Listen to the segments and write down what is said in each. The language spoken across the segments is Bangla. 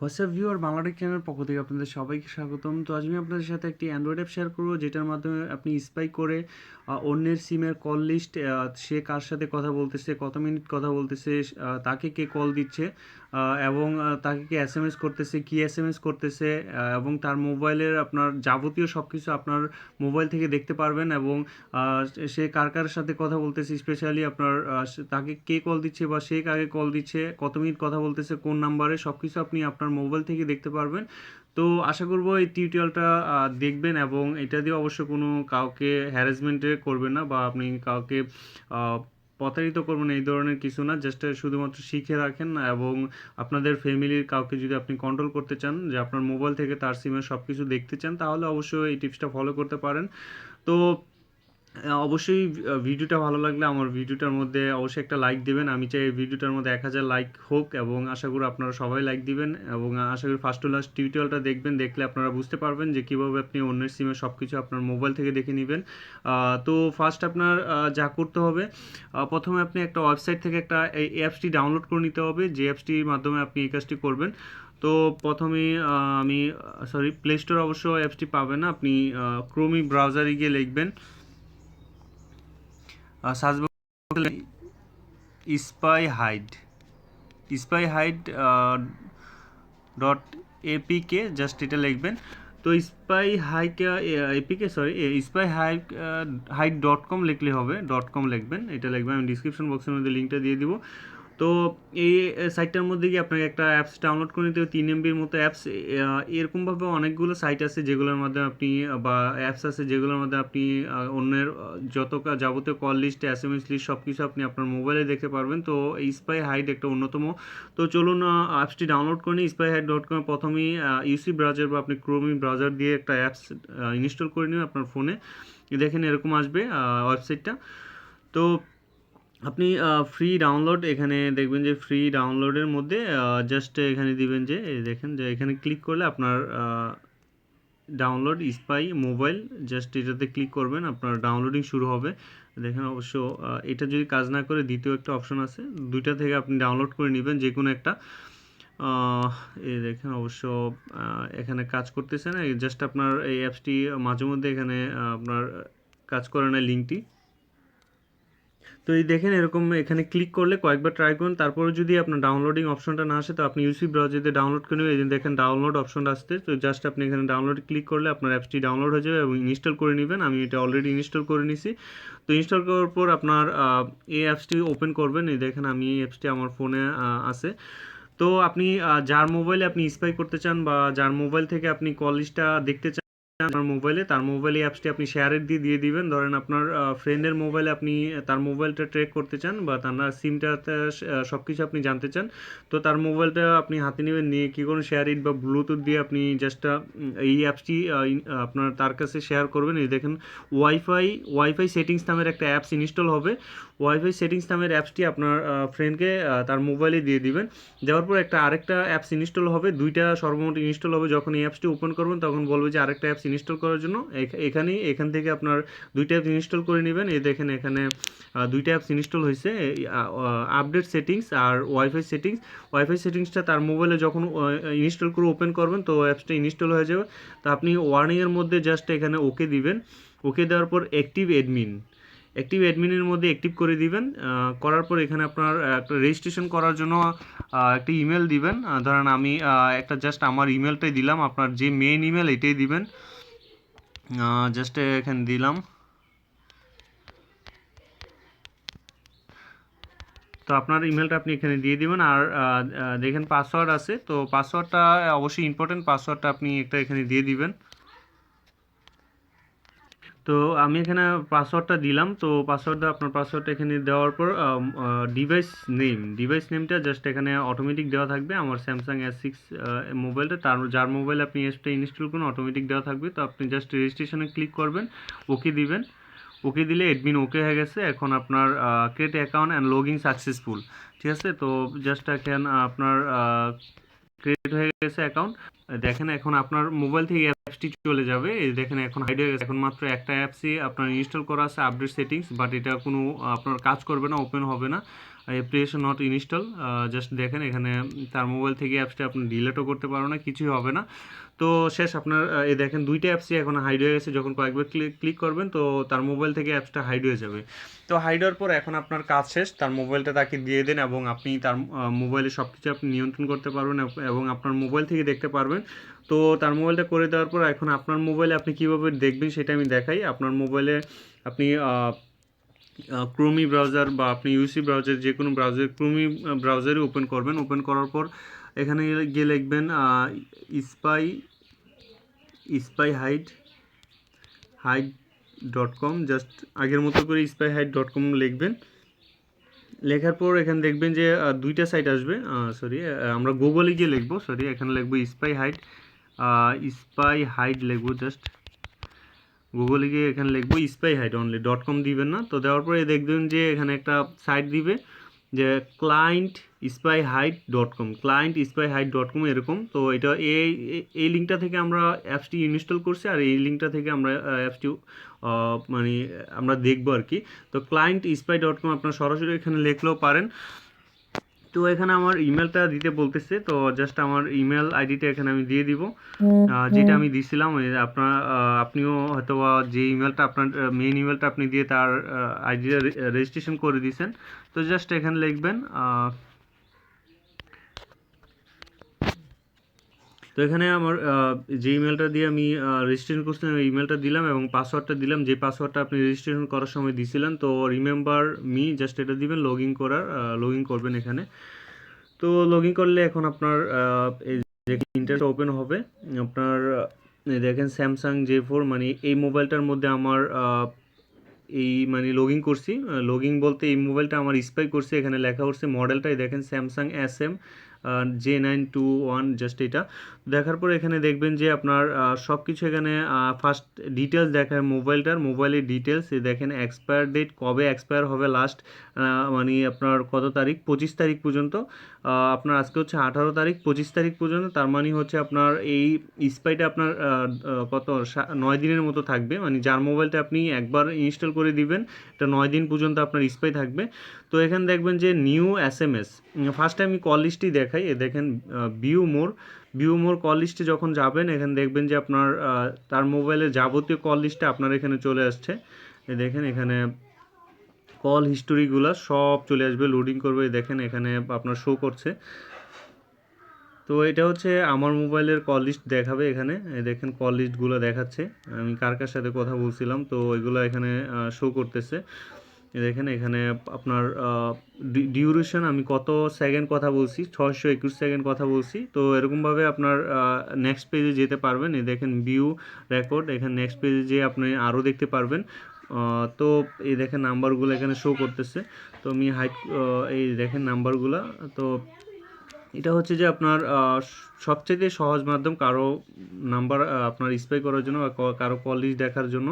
হোয়াটসঅ্যাপ ভিউর বাংলাটেক চ্যানেল পক্ষ থেকে আপনাদের সবাইকে স্বাগতম। তো আজ আমি আপনাদের সাথে একটি অ্যান্ড্রয়েড অ্যাপ শেয়ার করব, যেটার মাধ্যমে আপনি স্পাই করে অন্যের সিমের কল লিস্ট সে কার সাথে কথা বলতেছে, কত মিনিট কথা বলতেছে তাকে কে কল দিচ্ছে। এবং তাকে কি এস এম এস করতেছে, কি এস এম এস করতেছে এবং তার মোবাইলের আপনার যাবতীয় সব কিছু আপনার মোবাইল থেকে দেখতে পারবেন এবং সে কার কার সাথে কথা বলতেছে স্পেশালি আপনার তাকে কে কল দিচ্ছে বা সে কাকে কল দিচ্ছে, কত মিনিট কথা বলতেছে, কোন নাম্বারে সব কিছু আপনি আপনার মোবাইল থেকে দেখতে পারবেন। তো আশা করব এই টিউটোরিয়ালটা দেখবেন এবং এটা দিয়ে অবশ্য কোনো কাউকে হ্যারাসমেন্টে করবেন না বা আপনি কাউকে প্রতারিত করবেন এই ধরনের কিছু না জাস্ট শুধুমাত্র শিখে রাখেন এবং আপনাদের ফ্যামিলির কাউকে যদি আপনি কন্ট্রোল করতে চান, যে আপনার মোবাইল থেকে তার সিমের সব কিছু দেখতে চান, তাহলে অবশ্যই এই টিপসটা ফলো করতে পারেন। তো অবশ্যই ভিডিওটা ভালো লাগলে আমার ভিডিওটার মধ্যে অবশ্যই একটা লাইক দিবেন। আমি চাই ভিডিওটার মধ্যে এক হাজার লাইক হোক এবং আশা করি আপনারা সবাই লাইক দিবেন এবং আশা করি ফার্স্ট টু লাস্ট টিউটোরিয়ালটা দেখবেন, দেখলে আপনারা বুঝতে পারবেন যে কীভাবে আপনি অন্যের সিমে সব কিছু আপনার মোবাইল থেকে দেখে নেবেন। তো ফার্স্ট আপনার যা করতে হবে প্রথমে আপনি একটা ওয়েবসাইট থেকে একটা এই অ্যাপসটি ডাউনলোড করে নিতে হবে, যে অ্যাপসটির মাধ্যমে আপনি এই কাজটি করবেন। তো প্রথমে আমি সরি প্লে স্টোর অবশ্য অ্যাপসটি পাবেন না, আপনি ক্রোমি ব্রাউজারে গিয়ে লিখবেন। Spy hide. Spy hide dot APK just এটা লিখবেন। তো spy hike APK sorry spy hike height dot com লিখলে হবে। ডট কম লিখবেন। এটা লিখবেন, আমি ডিসক্রিপশন বক্সের মধ্যে লিঙ্কটা দিয়ে দিব। তো এই সাইটটার মধ্যে গিয়ে আপনাকে একটা অ্যাপস ডাউনলোড করে নিতে হবে, তিন এমবির মতো অ্যাপস এরকমভাবে অনেকগুলো সাইট আছে যেগুলোর মাধ্যমে আপনি বা অ্যাপস আছে যেগুলোর মাধ্যমে আপনি অন্যের যত যাবতীয় call list S M S list সব কিছু আপনি আপনার মোবাইলে দেখতে পারবেন। তো স্পাই হাইট একটা অন্যতম। তো চলুন অ্যাপসটি ডাউনলোড করে নিই। স্পাই হাইট ডট কম প্রথমেই ইউসি ব্রাউজার বা আপনি ক্রোমি ব্রাউজার দিয়ে একটা অ্যাপস ইনস্টল করে নিন আপনার ফোনে দেখেন এরকম আসবে ওয়েবসাইটটা তো আপনি ফ্রি ডাউনলোড এখানে দেখবেন যে ফ্রি ডাউনলোডের মধ্যে জাস্ট এখানে দিবেন যে দেখেন, যে এখানে ক্লিক করলে আপনার ডাউনলোড স্পাই মোবাইল জাস্ট এটাতে ক্লিক করবেন, আপনার ডাউনলোডিং শুরু হবে। দেখেন অবশ্য এটা যদি কাজ না করে দ্বিতীয় একটা অপশন আছে, দুইটা থেকে আপনি ডাউনলোড করে নেবেন যে কোনো একটা এই দেখেন অবশ্য এখানে কাজ করতেছে না জাস্ট আপনার এই অ্যাপসটি মাঝে মধ্যে এখানে আপনার, কাজ করে না লিঙ্কটি। তো এই দেখেন এরকম এখানে ক্লিক করলে কয়েকবার ট্রাই করুন, তারপরে যদি আপনার ডাউনলোডিং অপশনটা না আসে, তো আপনি ইউসি ব্রাউজারে ডাউনলোড করে নেবেন। এই দেখেন ডাউনলোড অপশনটা আসতে তো জাস্ট আপনি এখানে ডাউনলোড ক্লিক করলে আপনার অ্যাপসটি ডাউনলোড হয়ে যাবে এবং ইনস্টল করে নেবেন। আমি এটা অলরেডি ইনস্টল করে নিছি। তো ইনস্টল করার পর আপনার এই অ্যাপসটি ওপেন করবেন। এই দেখেন আমি এই অ্যাপসটি আমার ফোনে আছে। তো আপনি যার মোবাইলে আপনি স্পাই করতে চান বা যার মোবাইল থেকে আপনি কল লিস্টটা দেখতে চান আপনার মোবাইলে তার মোবাইলে অ্যাপসটি আপনি শেয়ারের দিয়ে দিয়ে দিবেন। ধরেন আপনার ফ্রেন্ডের মোবাইলে আপনি তার মোবাইলটা ট্র্যাক করতে চান বা তার সিমটাতে সব কিছু আপনি জানতে চান, তো তার মোবাইলটা আপনি হাতে নেবেন, নিয়ে কী করুন শেয়ার ইট বা ব্লুটুথ দিয়ে আপনি জাস্ট এই অ্যাপসটি আপনার তার কাছে শেয়ার করবেন। এই দেখেন ওয়াইফাই ওয়াইফাই সেটিংস নামের একটা অ্যাপস ইনস্টল হবে। ওয়াইফাই সেটিংস নামের অ্যাপসটি আপনার ফ্রেন্ডকে তার মোবাইলে দিয়ে দিবেন। দেওয়ার পর একটা আরেকটা অ্যাপস ইনস্টল হবে। দুইটা সর্বমোট ইনস্টল হবে। যখন এই অ্যাপসটি ওপেন করবেন, তখন বলবে যে আরেকটা অ্যাপস ইনস্টল করার জন্য এখ- এখানেই, এখান থেকে আপনার দুইটা অ্যাপস ইনস্টল করে নেবেন। এই দেখেন এখানে দুইটা অ্যাপস ইনস্টল হয়েছে। আপডেট সেটিংস আর ওয়াইফাই সেটিংস ওয়াইফাই সেটিংসটা তার মোবাইলে যখন ইনস্টল করে ওপেন করবেন, তো অ্যাপসটা ইনস্টল হয়ে যাবে। তো আপনি ওয়ার্নিংয়ের মধ্যে জাস্ট এখানে ওকে দিবেন। ওকে দেওয়ার পর অ্যাক্টিভ অ্যাডমিন অ্যাক্টিভ অ্যাডমিনের মধ্যে অ্যাক্টিভ করে দিবেন। করার পর এখানে আপনার একটা রেজিস্ট্রেশন করার জন্য একটা ইমেল দিবেন। ধরেন আমি একটা জাস্ট আমার ইমেলটাই দিলাম। আপনার যে মেইন ইমেল এটাই দিবেন। জাস্ট এখানে দিলাম। তো আপনার ইমেলটা আপনি এখানে দিয়ে দিবেন, আর দেখেন পাসওয়ার্ড আছে, তো পাসওয়ার্ডটা অবশ্যই ইম্পর্টেন্ট পাসওয়ার্ডটা আপনি একটা এখানে দিয়ে দিবেন। তো আমি এখানে পাসওয়ার্ডটা দিলাম। তো পাসওয়ার্ডটা আপনার পাসওয়ার্ডটা এখানে দেওয়ার পর ডিভাইস নেম ডিভাইস নেমটা জাস্ট এখানে অটোমেটিক দেওয়া থাকবে। আমার স্যামসাং এস সিক্স মোবাইলটা তার যার মোবাইল আপনি এসটা ইনস্টল করুন অটোমেটিক দেওয়া থাকবে। তো আপনি জাস্ট রেজিস্ট্রেশনে ক্লিক করবেন ওকে দিবেন। ওকে দিলে অ্যাডমিন ওকে হয়ে গেছে। এখন আপনার create account and logging successful ঠিক আছে? তো জাস্ট এখন আপনার ক্রিয়েট হয়ে গেছে অ্যাকাউন্ট দেখেন এখন আপনার মোবাইল থেকে অ্যাপসটি চলে যাবে। এই দেখেন এখন হাইড হয়ে গেছে। এখন মাত্র একটা অ্যাপসই আপনার ইনস্টল করা আছে আপডেট সেটিংস বাট এটা কোনো, আপনার কাজ করবে না ওপেন হবে না। অ্যাপ্লিকেশন নট ইনস্টল জাস্ট দেখেন এখানে তার মোবাইল থেকে অ্যাপসটা আপনি ডিলেটও করতে পারবেন না, কিছুই হবে না। তো শেষ আপনার এই দেখেন দুইটা অ্যাপসই এখন হাইড হয়ে গেছে। যখন কয়েকবার ক্লিক ক্লিক করবেন, তো তার মোবাইল থেকে অ্যাপসটা হাইড হয়ে যাবে। তো হাইড হওয়ার পর এখন আপনার কাজ শেষ। তার মোবাইলটা তাকে দিয়ে দেন এবং আপনি তার মোবাইলে সব কিছু আপনি নিয়ন্ত্রণ করতে পারবেন এবং আপনার মোবাইল থেকে দেখতে পারবেন। তো তার মোবাইলটা করে দেওয়ার পর এখন আপনার মোবাইলে আপনি কীভাবে দেখবেন সেটা আমি দেখাই। আপনার মোবাইলে আপনি ক্রোমি ব্রাউজার বা আপনি ইউসি ব্রাউজার যে কোনো ব্রাউজার, ক্রোমি ব্রাউজারই ওপেন করবেন। ওপেন করার পর এখানে গিয়ে লিখবেন spy spy hide hide dot com just আগের মতো করে স্পাই হাইড ডট কম লিখবেন। লেখার পর এখানে দেখবেন যে দুইটা সাইট আসবে সরি আমরা গুগলে গিয়ে লিখব সরি এখানে লিখব স্পাই হাইড স্পাই হাইড লিখব জাস্ট গুগলে গিয়ে এখানে লিখব spy hide only dot com দিবেন না। তো দেওয়ার পরে দেখবেন যে এখানে একটা সাইট দিবে যে client spy height dot com client spy height dot com এরকম। তো এটা এই এই- এই লিঙ্কটা থেকে আমরা অ্যাপসটি ইনস্টল করছি আর এই লিঙ্কটা থেকে আমরা অ্যাপসটি মানে আমরা দেখব আর কি। তো ক্লায়েন্ট স্পাই ডট কম আপনার সরাসরি এখানে লিখলেও পারেন। তো এখানে আমার ইমেলটা দিতে বলতেছে তো জাস্ট আমার ইমেল আইডিটা এখানে আমি দিয়ে দিব। যেটা আমি দিছিলাম আপনার আপনিও হয়তো বা যে ইমেলটা আপনার মেইন ইমেলটা আপনি দিয়ে তার আইডিটা রেজিস্ট্রেশন করে দিয়েছেন। তো জাস্ট এখানে লিখবেন তো এখানে আমার যে ইমেলটা দিয়ে আমি রেজিস্ট্রেশন করছিলাম ওই ইমেলটা দিলাম এবং পাসওয়ার্ডটা দিলাম। যে পাসওয়ার্ডটা আপনি রেজিস্ট্রেশন করার সময় দিছিলেন, তো রিমেম্বার মি জাস্ট এটা দিবেন লগ ইন করার লগ ইন করবেন এখানে। তো লগ ইন করলে এখন আপনার যে ইন্টারনেট ওপেন হবে, আপনার দেখেন স্যামসাং জে ফোর মানে এই মোবাইলটার মধ্যে আমার এই মানে লগ ইন করছি। লগ ইন বলতে এই মোবাইলটা আমার স্পাই করছে, এখানে লেখা হচ্ছে মডেলটাই দেখেন Samsung S M J nine two one just এটা। দেখার পর এখানে দেখবেন যে আপনার সব কিছু এখানে ফার্স্ট ডিটেলস দেখায় মোবাইলটার। মোবাইলের ডিটেলস দেখেন এক্সপায়ার ডেট কবে এক্সপায়ার হবে লাস্ট মানে আপনার কত তারিখ? পঁচিশ তারিখ পর্যন্ত। আপনার আজকে হচ্ছে আঠারো তারিখ, পঁচিশ তারিখ পর্যন্ত। তার মানে হচ্ছে আপনার এই স্পাইটা আপনার কত নয় দিনের মতো থাকবে। মানে যার মোবাইলটা আপনি একবার ইনস্টল করে দিবেন, এটা নয় দিন পর্যন্ত আপনার স্পাই থাকবে। তো এখানে দেখবেন যে নিউ এস এম এস ফার্স্টে আমি কল লিস্টই দেখাই এ দেখেন view more view more call লিস্টে যখন যাবেন, এখানে দেখবেন যে আপনার তার মোবাইলের যাবতীয় কল লিস্টে আপনার এখানে চলে আসছে। এ দেখেন, এখানে কল হিস্টোরিগুলো সব চলে আসবে লোডিং করবে। দেখেন, এখানে আপনার শো করছে। তো এটা হচ্ছে আমার মোবাইলের কল লিস্ট দেখাবে এখানে। দেখেন কল লিস্টগুলো দেখাচ্ছে। আমি কার কার সাথে কথা বলছিলাম, তো ওইগুলো এখানে শো করতেছে। দেখেন এখানে আপনার ডিউরেশন আমি কত সেকেন্ড কথা বলছি? ছয়শো একুশ সেকেন্ড কথা বলছি। তো এরকমভাবে আপনার নেক্সট পেজে যেতে পারবেন। এই দেখেন ভিউ রেকর্ড এখানে নেক্সট পেজে যেয়ে আপনি আরও দেখতে পারবেন। তো এই দেখেন নাম্বারগুলো এখানে শো করতেছে। তো আমি হাইট এই দেখেন নাম্বারগুলো তো এটা হচ্ছে যে আপনার সবচেয়ে সহজ মাধ্যম কারও নাম্বার আপনার স্প্রে করার জন্য বা কারও কলিজ দেখার জন্য।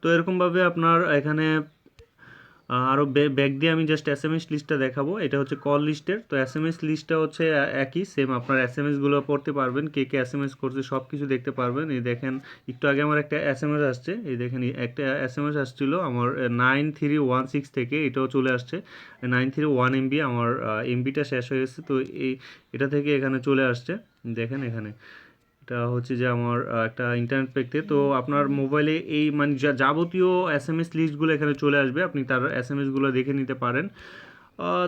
তো এরকমভাবে আপনার এখানে আরও ব্যাক দিয়ে আমি জাস্ট এস এম এস লিস্টটা দেখাবো। এটা হচ্ছে কল লিস্টের তো এস এম এস লিস্টটা হচ্ছে একই সেম আপনার এস এম এসগুলো পড়তে পারবেন, কে কে এস এম এস করছে সব কিছু দেখতে পারবেন। এই দেখেন, একটু আগে আমার একটা এস এম এস আসছে। এই দেখেন একটা এস এম এস আসছিল আমার নাইন থ্রি ওয়ান সিক্স থেকে। এটাও চলে আসছে। নাইন থ্রি ওয়ান এমবি আমার এমবিটা শেষ হয়ে গেছে। তো এই, এটা থেকে এখানে চলে আসছে। দেখেন এখানে। এটা হচ্ছে যে আমার একটা ইন্টারনেট প্যাকতে তো আপনার মোবাইলে এই মানে যা- যাবতীয় এস এম এস লিস্টগুলো এখানে চলে আসবে। আপনি তার এস এম এসগুলো দেখে নিতে পারেন।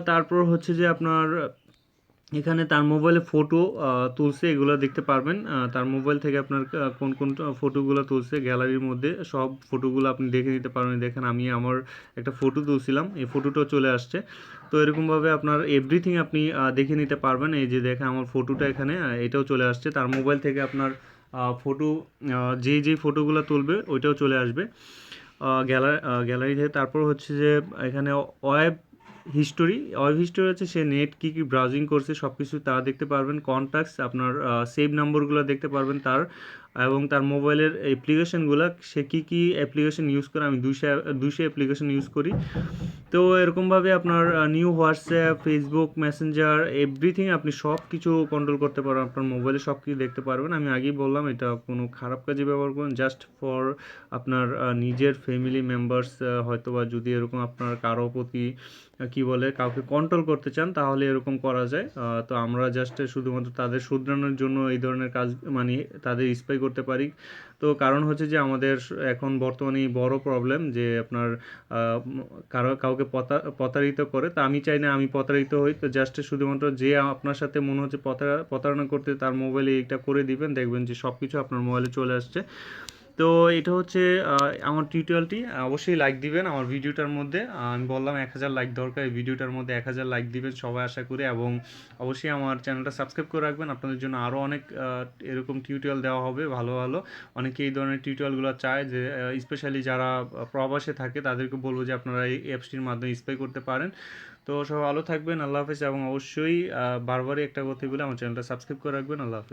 তারপর হচ্ছে যে আপনার এখানে তার মোবাইলে ফটো তুলছে, এগুলো দেখতে পারবেন। তার মোবাইল থেকে আপনার কোন কোন ফটোগুলো তুলছে গ্যালারির মধ্যে, সব ফটোগুলো আপনি দেখে নিতে পারবেন। দেখেন, আমি আমার একটা ফটো তুলছিলাম, এই ফটোটাও চলে আসছে। তো এরকমভাবে আপনার এভরিথিং আপনি দেখে নিতে পারবেন। এই যে দেখেন, আমার ফটোটা এখানে এটাও চলে আসছে। তার মোবাইল থেকে আপনার ফটো যে যে ফটোগুলো তুলবে, ওইটাও চলে আসবে। গ্যালারি গ্যালারি থেকে, তারপর হচ্ছে যে, এখানে ওয়েব হিস্টোরি ওয়েব হিস্টোরি হচ্ছে সে নেট কী কী ব্রাউজিং করছে সব কিছু তা দেখতে পারবেন। কন্ট্যাক্টস আপনার সেভ নাম্বারগুলো দেখতে পারবেন। তার এবং তার মোবাইলের অ্যাপ্লিকেশনগুলো সে কী কী অ্যাপ্লিকেশন ইউজ করে, আমি দুইশো দুইশো অ্যাপ্লিকেশন ইউজ করি। তো এরকমভাবে আপনার new WhatsApp Facebook messenger everything আপনি সব কিছু কন্ট্রোল করতে পারবেন। আপনার মোবাইলে সব কিছু দেখতে পারবেন। আমি আগেই বললাম, এটা কোনো খারাপ কাজে ব্যবহার করুন জাস্ট ফর আপনার নিজের ফ্যামিলি মেম্বার্স হয়তো বা যদি এরকম আপনার কারও প্রতি কী বলে, কাউকে কন্ট্রোল করতে চান, তাহলে এরকম করা যায়। তো আমরা জাস্ট শুধুমাত্র তাদের শুধরানোর জন্য এই ধরনের কাজ মানে তাদের স্পাই করতে পারি। তো কারণ হচ্ছে যে আমাদের এখন বর্তমানে বড় প্রবলেম যে আপনার কারও, কাউকে প্রতা- প্রতারিত করে। তা আমি চাই না আমি প্রতারিত হই। তো জাস্ট শুধুমাত্র যে আপনার সাথে মনে হচ্ছে প্রতারা- প্রতারণা করতে তার মোবাইলে এইটা করে দিবেন। দেখবেন যে সব কিছু আপনার মোবাইলে চলে আসছে। তো এটা হচ্ছে আমার টিউটোরিয়ালটি অবশ্যই লাইক দিবেন আমার ভিডিওটার মধ্যে। আমি বললাম এক হাজার লাইক দরকার, এই ভিডিওটার মধ্যে এক হাজার লাইক দিবেন সবাই আশা করি। এবং অবশ্যই আমার চ্যানেলটা সাবস্ক্রাইব করে রাখবেন। আপনাদের জন্য আরও অনেক এরকম টিউটোরিয়াল দেওয়া হবে, ভালো ভালো। অনেকে এই ধরনের টিউটোরিয়ালগুলো চায় যে স্পেশালি যারা প্রবাসে থাকে, তাদেরকে বলব যে আপনারা এই অ্যাপসটির মাধ্যমে স্পাই করতে পারেন। তো সবাই ভালো থাকবেন, আল্লাহ হাফেজ। এবং অবশ্যই বারবারই একটা কথা বলে আমার চ্যানেলটা সাবস্ক্রাইব করে রাখবেন। আল্লাহ হাফেজ।